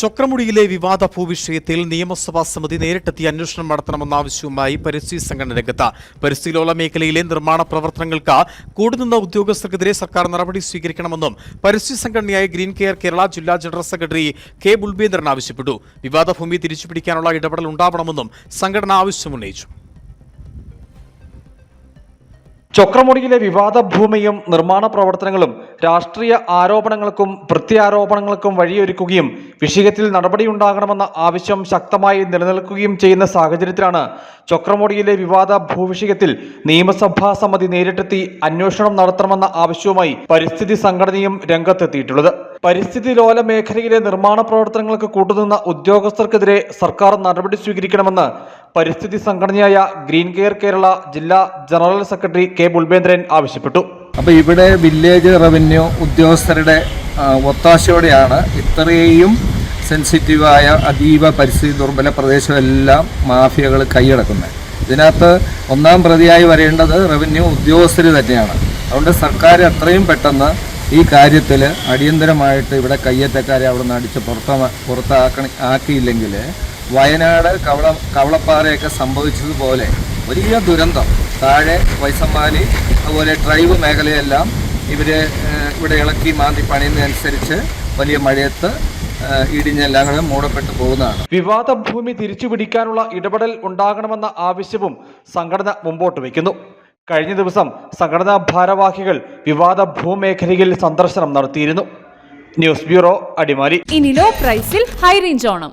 ചൊക്രമുടിയിലെ വിവാദ ഭൂവിഷയത്തിൽ നിയമസഭാ സമിതി നേരിട്ടെത്തി അന്വേഷണം നടത്തണമെന്ന ആവശ്യവുമായി പരിസ്ഥിതി സംഘടന രംഗത്ത്. പരിസ്ഥിതിലോല മേഖലയിലെ നിർമ്മാണ പ്രവർത്തനങ്ങൾക്ക് കൂടുനിന്ന ഉദ്യോഗസ്ഥർക്കെതിരെ സർക്കാർ നടപടി സ്വീകരിക്കണമെന്നും പരിസ്ഥിതി സംഘടനയായ ഗ്രീൻ കെയർ കേരള ജില്ലാ ജനറൽ സെക്രട്ടറി കെ. ബുൾബേന്ദ്രൻ ആവശ്യപ്പെട്ടു. വിവാദ ഭൂമി തിരിച്ചുപിടിക്കാനുള്ള ഇടപെടൽ ഉണ്ടാവണമെന്നും സംഘടന ആവശ്യമുന്നയിച്ചു. ചൊക്രമുടിയിലെ വിവാദ ഭൂമിയും നിർമ്മാണ പ്രവർത്തനങ്ങളും രാഷ്ട്രീയ ആരോപണങ്ങൾക്കും പ്രത്യാരോപണങ്ങൾക്കും വഴിയൊരുക്കുകയും വിഷയത്തിൽ നടപടിയുണ്ടാകണമെന്ന ആവശ്യം ശക്തമായി നിലനിൽക്കുകയും ചെയ്യുന്ന സാഹചര്യത്തിലാണ് ചൊക്രമുടിയിലെ വിവാദ ഭൂവിഷയത്തിൽ നിയമസഭാ സമിതി നേരിട്ടെത്തി അന്വേഷണം നടത്തണമെന്ന ആവശ്യവുമായി പരിസ്ഥിതി സംഘടനയും രംഗത്തെത്തിയിട്ടുള്ളത്. പരിസ്ഥിതി ലോല മേഖലയിലെ നിർമ്മാണ പ്രവർത്തനങ്ങൾക്ക് കൂട്ടുനിന്ന ഉദ്യോഗസ്ഥർക്കെതിരെ സർക്കാർ നടപടി സ്വീകരിക്കണമെന്ന് പരിസ്ഥിതി സംഘടനയായ ഗ്രീൻ കെയർ കേരള ജില്ലാ ജനറൽ സെക്രട്ടറി കെ ബുൾബേന്ദ്രൻ ആവശ്യപ്പെട്ടു. അപ്പോൾ ഇവിടെ വില്ലേജ് റവന്യൂ ഉദ്യോഗസ്ഥരുടെ ഒത്താശയോടെയാണ് ഇത്രയും സെൻസിറ്റീവായ അതീവ പരിസ്ഥിതി ദുർബല പ്രദേശമെല്ലാം മാഫിയകൾ കൈയടക്കുന്നത്. ഇതിനകത്ത് ഒന്നാം പ്രതിയായി വരേണ്ടത് റവന്യൂ ഉദ്യോഗസ്ഥർ തന്നെയാണ്. അതുകൊണ്ട് സർക്കാർ അത്രയും പെട്ടെന്ന് ഈ കാര്യത്തിൽ അടിയന്തരമായിട്ട് ഇവിടെ കയ്യേറ്റക്കാരെ അവിടെ നിന്ന് അടിച്ച് പുറത്ത പുറത്താക്കണ ആക്കിയില്ലെങ്കിൽ വയനാട് കവള കവളപ്പാറയൊക്കെ സംഭവിച്ചതുപോലെ വലിയ ദുരന്തം. താഴെ വൈസമ്മാലി അതുപോലെ ഡ്രൈവ് മേഖലയെല്ലാം ഇവർ ഇവിടെ ഇളക്കി മാന്തി പണിയുന്നതനുസരിച്ച് വലിയ മഴയത്ത് ഇടിഞ്ഞെല്ലാം കൂടെ മൂടപ്പെട്ടു പോകുന്നതാണ്. വിവാദ ഭൂമി തിരിച്ചുപിടിക്കാനുള്ള ഇടപെടൽ ഉണ്ടാകണമെന്ന ആവശ്യവും സംഘടന മുമ്പോട്ട് വയ്ക്കുന്നു. കഴിഞ്ഞ ദിവസം സംഘടനാ ഭാരവാഹികൾ വിവാദ ഭൂമേഖലയിൽ സന്ദർശനം നടത്തിയിരുന്നു. News bureau Adimali. ഇനി ലോ പ്രൈസിൽ ഹൈ റേഞ്ച് ഓണം.